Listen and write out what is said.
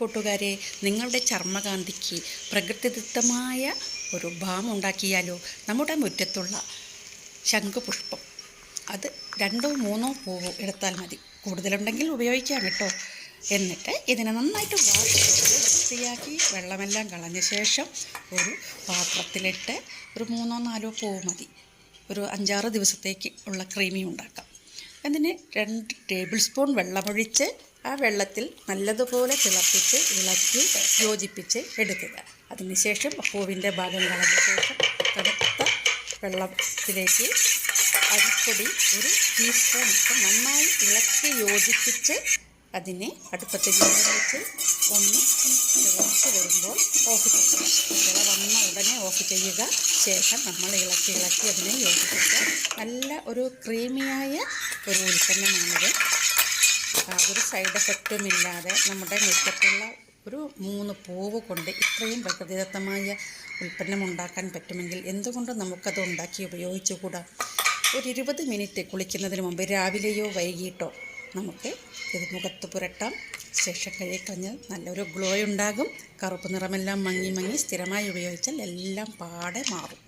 കൂട്ടുകാരെ നിങ്ങളുടെ ചർമ്മകാന്തിക്ക് പ്രകൃതിദത്തമായ ഒരു ബാം ഉണ്ടാക്കിയാലോ നമ്മുടെ മുറ്റത്തുള്ള ശംഖുപുഷ്പം. അത് രണ്ടോ മൂന്നോ പൂവോ എടുത്താൽ മതി. കൂടുതലുണ്ടെങ്കിൽ ഉപയോഗിക്കാം കേട്ടോ. എന്നിട്ട് ഇതിനെ നന്നായിട്ട് വാഷ് ചെയ്ത് വൃത്തിയാക്കി വെള്ളമെല്ലാം കളഞ്ഞ ശേഷം ഒരു പാത്രത്തിലിട്ട് ഒരു മൂന്നോ നാലോ പൂവ് മതി. ഒരു അഞ്ചാറ് ദിവസത്തേക്ക് ഉള്ള ക്രീമി ഉണ്ടാക്കാം. അതിന് രണ്ട് ടേബിൾ സ്പൂൺ വെള്ളമൊഴിച്ച് ആ വെള്ളത്തിൽ നല്ലതുപോലെ തിളപ്പിച്ച് ഇളക്കി യോജിപ്പിച്ച് എടുക്കുക. അതിനുശേഷം പൂവിന്റെ ഭാഗം കളഞ്ഞ ശേഷം തണുത്ത വെള്ളത്തിലേക്ക് അരിപ്പൊടി ഒരു ടീസ്പൂൺ ഇട്ട് നന്നായി ഇളക്കി യോജിപ്പിച്ച് അതിനെ അടുപ്പത്ത് വെച്ച് ഒന്ന് തിളച്ച് വരുമ്പോൾ ഓഫ് ചെയ്യുക തിള വന്ന ഉടനെ ഓഫ് ചെയ്യുക. ശേഷം നമ്മൾ ഇളക്കി ഇളക്കി അതിനെ യോജിപ്പിക്കുക. നല്ല ഒരു ക്രീമിയായ ഒരു ഉൽപ്പന്നമാണിത്. യാതൊരു സൈഡ് എഫക്റ്റും ഇല്ലാതെ നമ്മുടെ മുറ്റത്തുള്ള ഒരു മൂന്ന് പൂവ് കൊണ്ട് ഇത്രയും പ്രകൃതിദത്തമായ ഉൽപ്പന്നം ഉണ്ടാക്കാൻ പറ്റുമെങ്കിൽ എന്തുകൊണ്ട് നമുക്കത് ഉണ്ടാക്കി ഉപയോഗിച്ചുകൂടാ? ഒരു ഇരുപത് മിനിറ്റ് കുളിക്കുന്നതിന് മുമ്പ് രാവിലെയോ വൈകിട്ടോ നമുക്ക് ഇത് മുഖത്ത് പുരട്ടാം. ശേഷം കഴുകിക്കളഞ്ഞ് നല്ലൊരു ഗ്ലോ ഉണ്ടാകും. കറുപ്പ് നിറമെല്ലാം മങ്ങി മങ്ങി സ്ഥിരമായി ഉപയോഗിച്ചാൽ എല്ലാം പാടെ മാറും.